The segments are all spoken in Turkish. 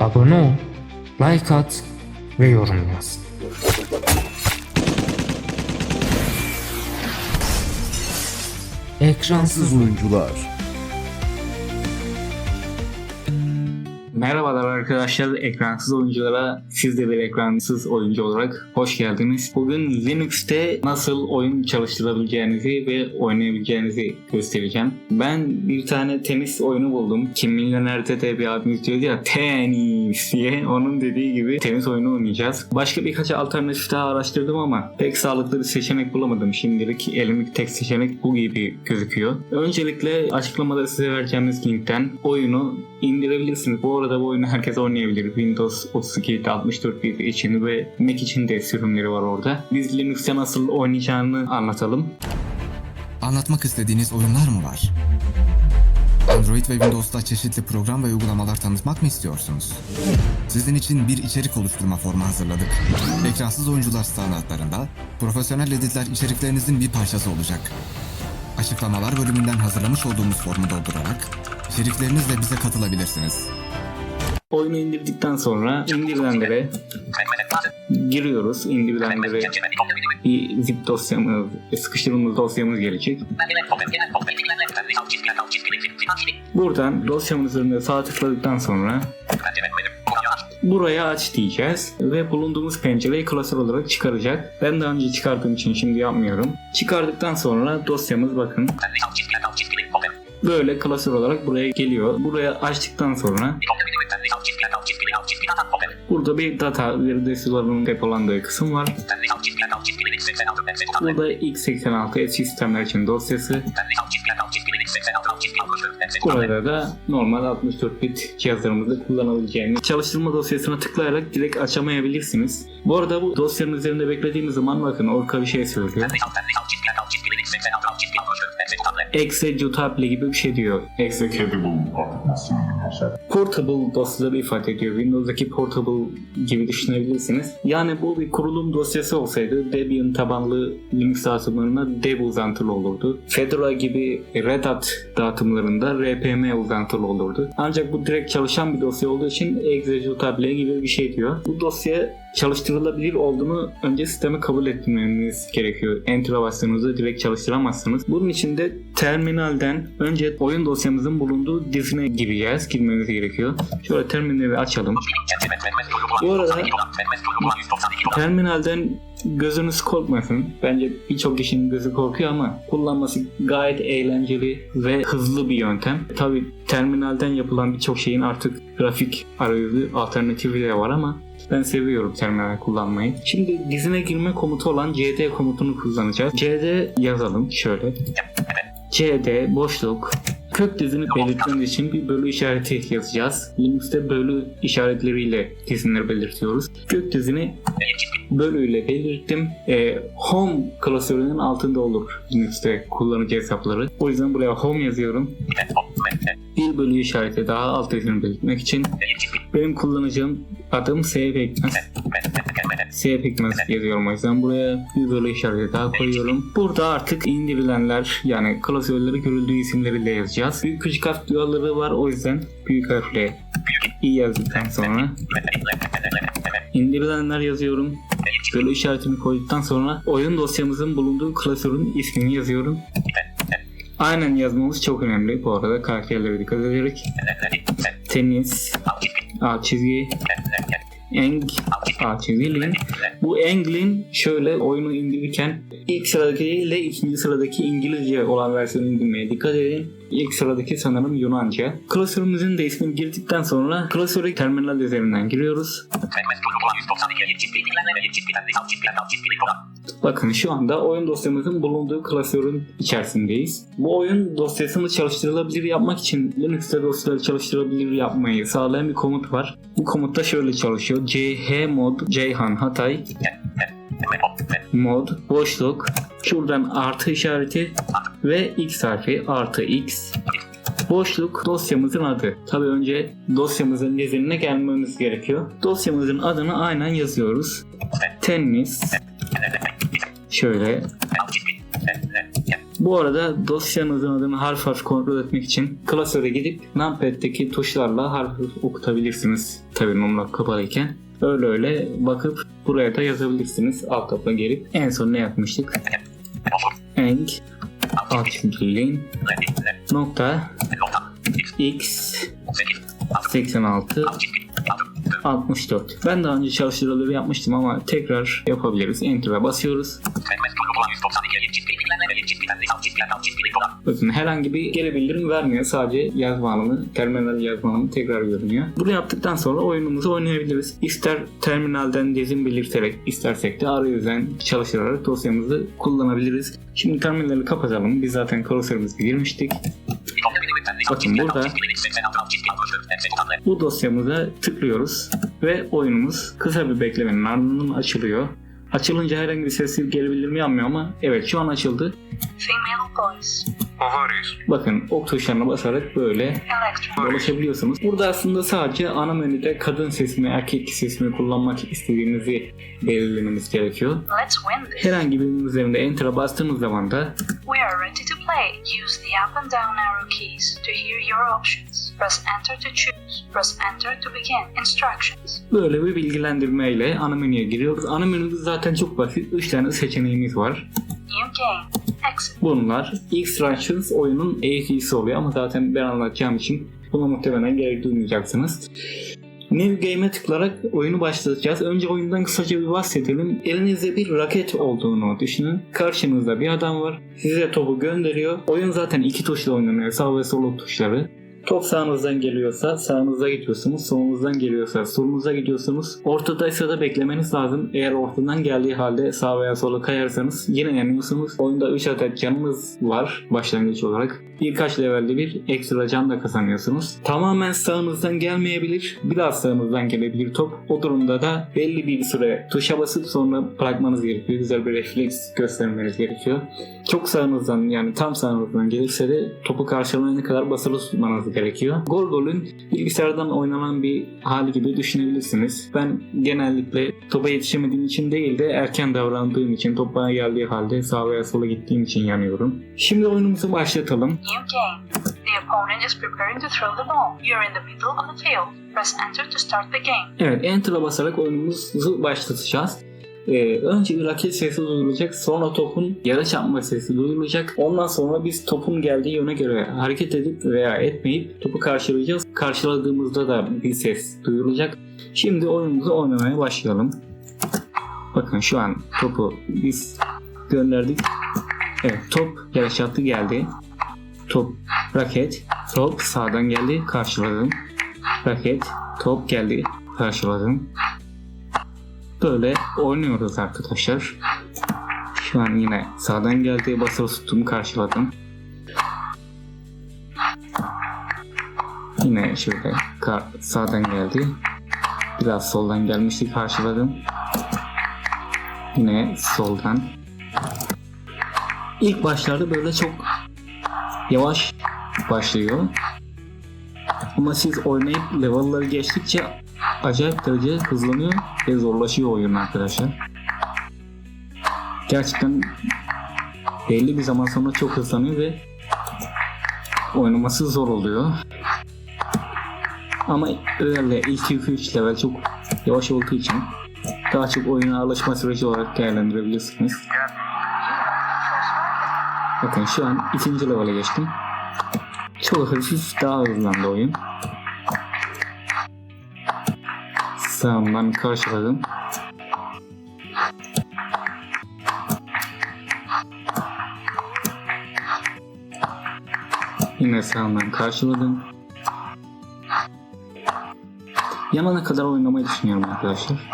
abone ol, like at ve yorum yaz. Ekransız oyuncular. Merhabalar arkadaşlar, ekransız oyunculara siz de bir ekransız oyuncu olarak hoş geldiniz. Bugün Linux'te nasıl oyun çalıştırabileceğinizi ve oynayabileceğinizi göstereceğim. Ben bir tane tenis oyunu buldum. Kim Milyoner'de de bir abimiz diyordu ya tenis diye. Onun dediği gibi tenis oyunu oynayacağız. Başka birkaç alternatif daha araştırdım ama pek sağlıklı bir seçenek bulamadım. Şimdilik elimdeki tek seçenek bu gibi gözüküyor. Öncelikle açıklamada size vereceğimiz linkten oyunu indirebilirsiniz. Bu arada bu oyunu herkes oynayabilir. Windows 32, 64 bit için ve Mac için de sürümleri var orada. Biz Linux'te nasıl oynayacağını anlatalım. Anlatmak istediğiniz oyunlar mı var? Android ve Windows'ta çeşitli program ve uygulamalar tanıtmak mı istiyorsunuz? Sizin için bir içerik oluşturma formu hazırladık. Ekransız oyuncular standartlarında profesyonel editler içeriklerinizin bir parçası olacak. Açıklamalar bölümünden hazırlamış olduğumuz formu doldurarak içeriklerinizle bize katılabilirsiniz. Oyunu indirdikten sonra indirilenlere giriyoruz. İndirilenlere bir zip dosyamız, sıkıştırılmış dosyamız gelecek. Buradan dosyamın üzerinde sağ tıkladıktan sonra buraya aç diyeceğiz ve bulunduğumuz pencereyi klasör olarak çıkaracak. Ben daha önce çıkardığım için şimdi yapmıyorum. Çıkardıktan sonra dosyamız bakın böyle klasör olarak buraya geliyor. Buraya açtıktan sonra burada bir data veri dosyalarının depolandığı kısım var. Burada x86 eski sistemler için dosyası. Burada da normal 64 bit cihazlarımızda kullanabileceğiniz çalıştırma dosyasına tıklayarak direkt açamayabilirsiniz. Bu arada bu dosyanın üzerinde beklediğimiz zaman bakın orka bir şey söylüyor. Executable gibi bir şey diyor. Executable. Portable dosyaları ifade ediyor. Windows'daki portable gibi düşünebilirsiniz. Yani bu bir kurulum dosyası olsaydı Debian tabanlı Linux dağıtımlarına Deb uzantılı olurdu. Fedora gibi Red Hat dağıtımlarında RPM uzantılı olurdu. Ancak bu direkt çalışan bir dosya olduğu için executable gibi bir şey diyor. Bu dosya çalıştırılabilir olduğunu önce sisteme kabul ettirmeniz gerekiyor. Enter'a bastığınızda direkt çalıştıramazsınız. Bunun için de terminalden önce oyun dosyamızın bulunduğu dizine gireceğiz. Girmemiz gerekiyor. Şöyle terminali açalım. Bu arada terminalden gözünüz korkmasın. Bence birçok kişinin gözü korkuyor ama kullanması gayet eğlenceli ve hızlı bir yöntem. Tabi terminalden yapılan birçok şeyin artık grafik arayüzü alternatifi de var ama ben seviyorum terminal kullanmayı. Şimdi dizine girme komutu olan cd komutunu kullanacağız. cd yazalım şöyle. Cd boşluk kök dizini belirtmemiz için bir bölü işareti yazacağız. Linux'te bölü işaretleriyle dizinleri belirtiyoruz. Kök dizini bölüyle belirttim. Ee, home klasörünün altında olur Linux'te kullanıcı hesapları. O yüzden buraya home yazıyorum. Bir bölü işareti daha alt dizini belirtmek için. Benim kullanacağım adım S Pekmez. S Pekmez yazıyorum o yüzden buraya bir bölü işareti daha koyuyorum. Burada artık indirilenler yani klasörleri görüldüğü isimleriyle yazacağız. Büyük küçük harf duaları var o yüzden büyük harfle i yazdıktan sonra indirilenler yazıyorum. Bölü işaretini koyduktan sonra oyun dosyamızın bulunduğu klasörün ismini yazıyorum. Aynen yazmamız çok önemli bu arada karakterlere dikkat ederek. Tenis, A çizgi, Eng, link. Bu Englin şöyle oyunu indirirken ilk sıradaki de ikinci sıradaki İngilizce olan versiyonu indirmeye dikkat edin. İlk sıradaki sanırım Yunanca. Klasörümüzün de ismini girdikten sonra klasöre terminal üzerinden giriyoruz. Bakın şu anda oyun dosyamızın bulunduğu klasörün içerisindeyiz. Bu oyun dosyasını çalıştırılabilir yapmak için Linux'te dosyaları çalıştırılabilir yapmayı sağlayan bir komut var. Bu komut da şöyle çalışıyor. chmod ceyhan hatay mod boşluk şuradan artı işareti ve x harfi artı x boşluk dosyamızın adı. Tabi önce dosyamızın dizinine gelmemiz gerekiyor. Dosyamızın adını aynen yazıyoruz. Tennis şöyle Bu arada dosyanızın adını harf harf kontrol etmek için klasöre gidip numpad'deki tuşlarla harf harf okutabilirsiniz. Tabii numara kapalıyken. Öyle öyle bakıp buraya da yazabilirsiniz. Alt tapa gelip en son ne yapmıştık? Eng Altınlin nokta x 86 64. Ben daha önce çalıştırıları yapmıştım ama tekrar yapabiliriz. Enter'a basıyoruz. Bakın herhangi bir geri bildirim vermiyor. Sadece yazma alanı, terminal yazma alanı tekrar görünüyor. Bunu yaptıktan sonra oyunumuzu oynayabiliriz. İster terminalden yazım belirterek, istersek de arayüzden çalıştırarak dosyamızı kullanabiliriz. Şimdi terminali kapatalım. Biz zaten klasörümüze girmiştik. Bakın burada bu dosyamıza tıklıyoruz ve oyunumuz kısa bir beklemenin ardından açılıyor. Açılınca herhangi bir sesli geri bildirim yapmıyor ama evet şu an açıldı. Female voice. Bakın ok tuşlarına basarak böyle dolaşabiliyorsunuz. Burada aslında sadece ana menüde kadın sesimi, erkek sesimi kullanmak istediğinizi belirlemeniz gerekiyor. Let's win this. Herhangi birinin üzerinde Enter'a bastığınız zaman da We are ready to play. Use the up and down arrow keys to hear your options. Press enter to choose. Press enter to begin. Instructions. böyle bir bilgilendirmeyle ana menüye giriyoruz. Ana menüde zaten çok basit. 3 tane seçeneğimiz var. New game. Exit. Bunlar Instructions oyunun eğitisi oluyor ama zaten ben anlatacağım için buna muhtemelen gerek duymayacaksınız. New Game'e tıklayarak oyunu başlatacağız. Önce oyundan kısaca bir bahsedelim. Elinizde bir raket olduğunu düşünün. Karşınızda bir adam var. Size topu gönderiyor. Oyun zaten iki tuşla oynanıyor. Sağ ve sol tuşları. Top sağınızdan geliyorsa sağınıza gidiyorsunuz. Solunuzdan geliyorsa solunuza gidiyorsunuz. Ortadaysa da beklemeniz lazım. Eğer ortadan geldiği halde sağ veya sola kayarsanız yine yanıyorsunuz. Oyunda 3 adet canınız var başlangıç olarak. Birkaç levelde bir ekstra can da kazanıyorsunuz. Tamamen sağınızdan gelmeyebilir. Biraz sağınızdan gelebilir top. O durumda da belli bir süre tuşa basıp sonra bırakmanız gerekiyor. Güzel bir refleks göstermeniz gerekiyor. Çok sağınızdan yani tam sağınızdan gelirse de topu karşılayana kadar basılı tutmanız gerekiyor. Gol golün bilgisayardan oynanan bir hali gibi düşünebilirsiniz. Ben genellikle topa yetişemediğim için değil de erken davrandığım için top bana geldiği halde sağ veya sola gittiğim için yanıyorum. Şimdi oyunumuzu başlatalım. New game. The opponent is preparing to throw the ball. You're in the middle of the field. Press enter to start the game. Evet Enter'a basarak oyunumuzu başlatacağız. Ee, önce raket sesi duyulacak. Sonra topun yere çarpma sesi duyulacak. Ondan sonra biz topun geldiği yöne göre hareket edip veya etmeyip topu karşılayacağız. Karşıladığımızda da bir ses duyulacak. Şimdi oyunumuzu oynamaya başlayalım. Bakın şu an topu biz gönderdik. Evet top yere çarptı geldi. Top raket top sağdan geldi karşıladım. Raket top geldi karşıladım. Böyle oynuyoruz arkadaşlar. Şu an yine sağdan geldi basılı tuttum karşıladım. Yine şöyle sağdan geldi. Biraz soldan gelmişti karşıladım. Yine soldan. İlk başlarda böyle çok yavaş başlıyor. Ama siz oynayıp level'ları geçtikçe acayip derece hızlanıyor ve zorlaşıyor oyun arkadaşlar. Gerçekten belli bir zaman sonra çok hızlanıyor ve oynaması zor oluyor. Ama öyle ilk 2-3 level çok yavaş olduğu için daha çok oyuna alışma süreci olarak değerlendirebilirsiniz. Bakın şu an ikinci level'e geçtim. Çok hafif daha hızlandı oyun. Sağımdan karşıladım. Yine sağımdan karşıladım. Yanana kadar oynamayı düşünüyorum arkadaşlar.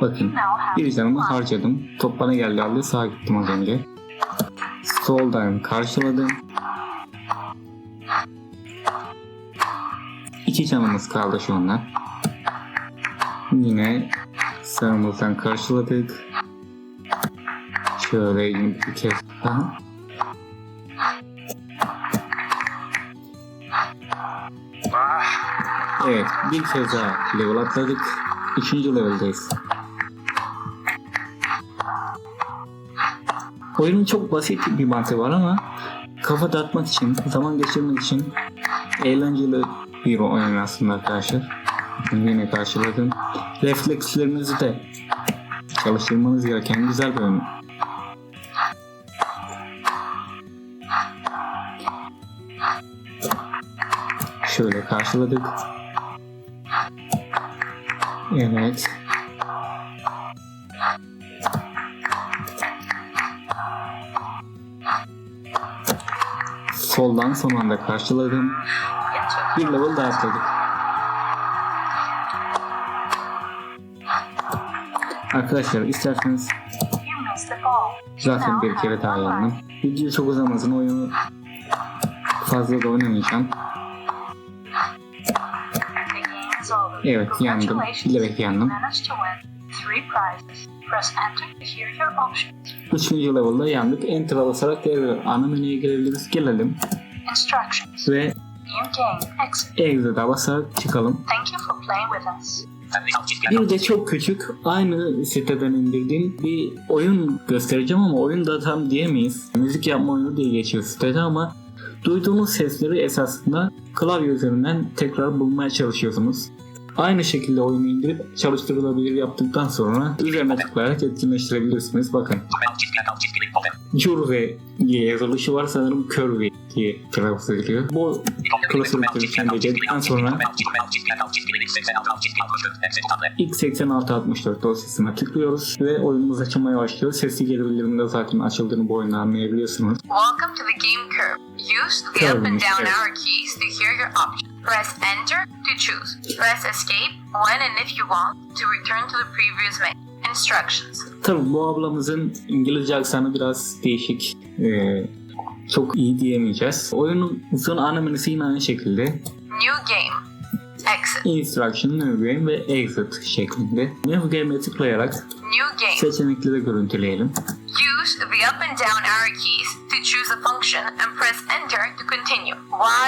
Bakın bir canımı harcadım. Top bana geldi halde sağa gittim az önce. Soldan karşıladım. İki canımız kaldı şu anda. Yine sağımızdan karşıladık. Şöyle bir kez daha. Evet bir kez daha level atladık. Üçüncü leveldeyiz. Oyunun çok basit bir mantığı var ama kafa dağıtmak için, zaman geçirmek için eğlenceli bir oyun aslında arkadaşlar. Yine karşıladım. Reflekslerinizi de çalıştırmanız gereken güzel bir oyun. Şöyle karşıladık. Evet. Soldan son anda karşıladım. Bir level daha atladık. Arkadaşlar isterseniz zaten bir kere daha yandım. Video çok uzamasın oyunu fazla da oynamayacağım. Evet yandım. Bilerek yandım. Üçüncü level'da yandık. Enter'a basarak tekrar ana menüye girebiliriz. Gelelim ve. Exit'a basarak çıkalım. Thank you for playing with us. Bir de çok küçük aynı siteden indirdiğim bir oyun göstereceğim ama oyun da tam diyemeyiz. Müzik yapma oyunu diye geçiyor sitede ama duyduğunuz sesleri esasında klavye üzerinden tekrar bulmaya çalışıyorsunuz. Aynı şekilde oyunu indirip çalıştırılabilir yaptıktan sonra üzerine tıklayarak etkinleştirebilirsiniz. Bakın. Curve diye yazılışı var sanırım Curve diye telaffuz ediliyor. Bu klasörü dedikten sonra X8664 dosyasına tıklıyoruz ve oyunumuz açılmaya başlıyor. Sesli geri bildirimde zaten açıldığını bu oyunda anlayabiliyorsunuz. Welcome to the game curve. Use the up and down evet. arrow keys to hear your options. Press enter to choose. Press escape when and if you want to return to the previous menu. Instructions. Tabii bu ablamızın İngilizce aksanı biraz değişik. Ee, çok iyi diyemeyeceğiz. Oyunun menüsü yine aynı şekilde. New game. Exit. Instruction, New Game ve Exit şeklinde. New Game'e tıklayarak New game. seçenekleri görüntüleyelim. Use the up and down arrow keys to choose a function and press enter to continue.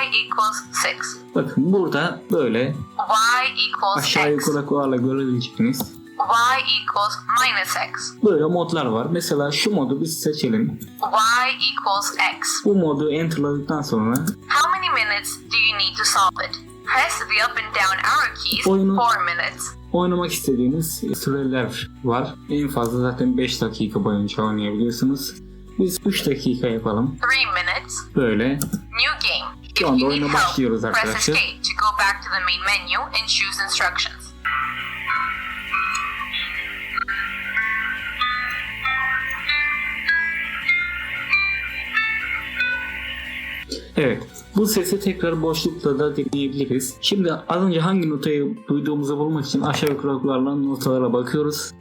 y equals 6. Bakın burada böyle y equals aşağı yukarı koyarla görebileceğiniz y equals minus x. böyle modlar var. Mesela şu modu biz seçelim. y equals x. Bu modu enterladıktan sonra How many minutes do you need to solve it? Press the up and down arrow keys Oyunu- 4 minutes. oynamak istediğiniz süreler var. En fazla zaten 5 dakika boyunca oynayabiliyorsunuz. Biz 3 dakika yapalım. 3 minutes. Böyle New game. If Şu anda you need oyuna help, başlıyoruz press arkadaşlar. escape to go back to the main menu and choose instructions. Evet. Bu sesi tekrar boşlukta da dinleyebiliriz. Şimdi az önce hangi notayı duyduğumuzu bulmak için aşağı yukarılarla notalara bakıyoruz.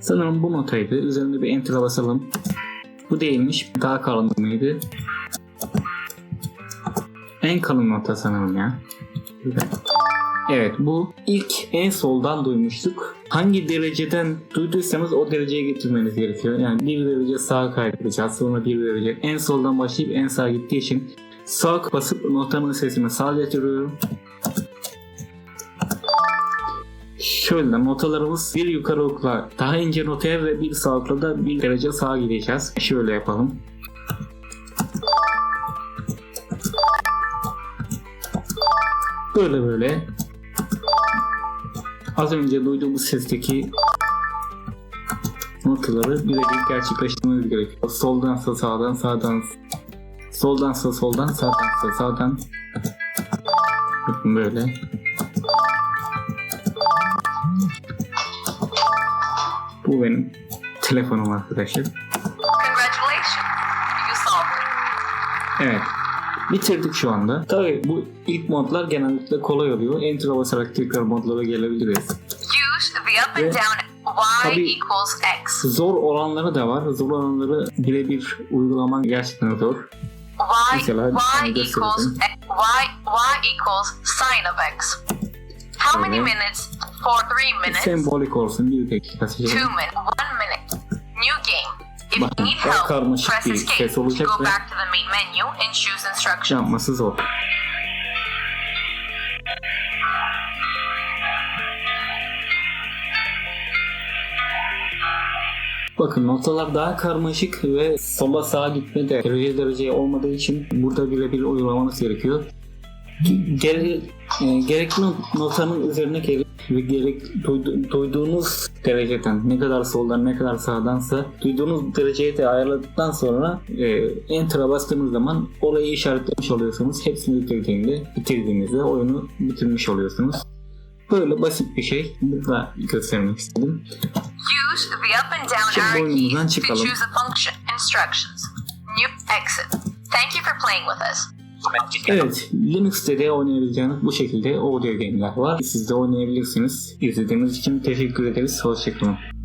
Sanırım bu notaydı. Üzerinde bir enter'a basalım. Bu değilmiş. Daha kalın mıydı? En kalın nota sanırım ya. Evet bu ilk en soldan duymuştuk. Hangi dereceden duyduysanız o dereceye getirmeniz gerekiyor. Yani bir derece sağa kaydıracağız. Sonra bir derece en soldan başlayıp en sağa gittiği için sağ basıp notanın sesini sağa getiriyorum. Şöyle notalarımız bir yukarı okla daha ince notaya ve bir sağ da bir derece sağa gideceğiz. Şöyle yapalım. Böyle böyle az önce duyduğumuz sesteki notaları birebir gerçekleştirmemiz gerekiyor. Soldansa sağdan, sağdan soldansa soldan, sağdansa sağdan. Bakın böyle. Bu benim telefonum arkadaşlar. Evet. Bitirdik şu anda. Tabii bu ilk modlar genellikle kolay oluyor. Enter'a basarak tekrar modlara gelebiliriz. Use the up and down tabii- equals x. Zor olanları da var. Zor olanları birebir uygulaman gerçekten zor. y Mesela y equals y y equals sin of x. How many Evet. minutes? For 3 minutes. Sembolik olsun bir dakika 2 seçelim. minutes. 1 minute. New game. Bakın çok karmaşık bir ses olacak ve yapması zor. Bakın notalar daha karmaşık ve sola sağa gitme de derece dereceye olmadığı için burada birebir uygulamanız gerekiyor. Gere, e, gerekli noktanın üzerine gelip ve gerek duydu- duyduğunuz dereceden ne kadar soldan ne kadar sağdansa duyduğunuz dereceyi de ayarladıktan sonra e, enter'a bastığınız zaman orayı işaretlemiş oluyorsunuz. Hepsini bitirdiğinde bitirdiğinizde oyunu bitirmiş oluyorsunuz. Böyle basit bir şey. Burada göstermek istedim. Use the up and down arrow keys to choose a function. Instructions. New exit. Thank you for playing with us. Evet, Linux'te de oynayabileceğiniz bu şekilde audio game'ler var. Siz de oynayabilirsiniz. İzlediğiniz için teşekkür ederiz. Hoşçakalın.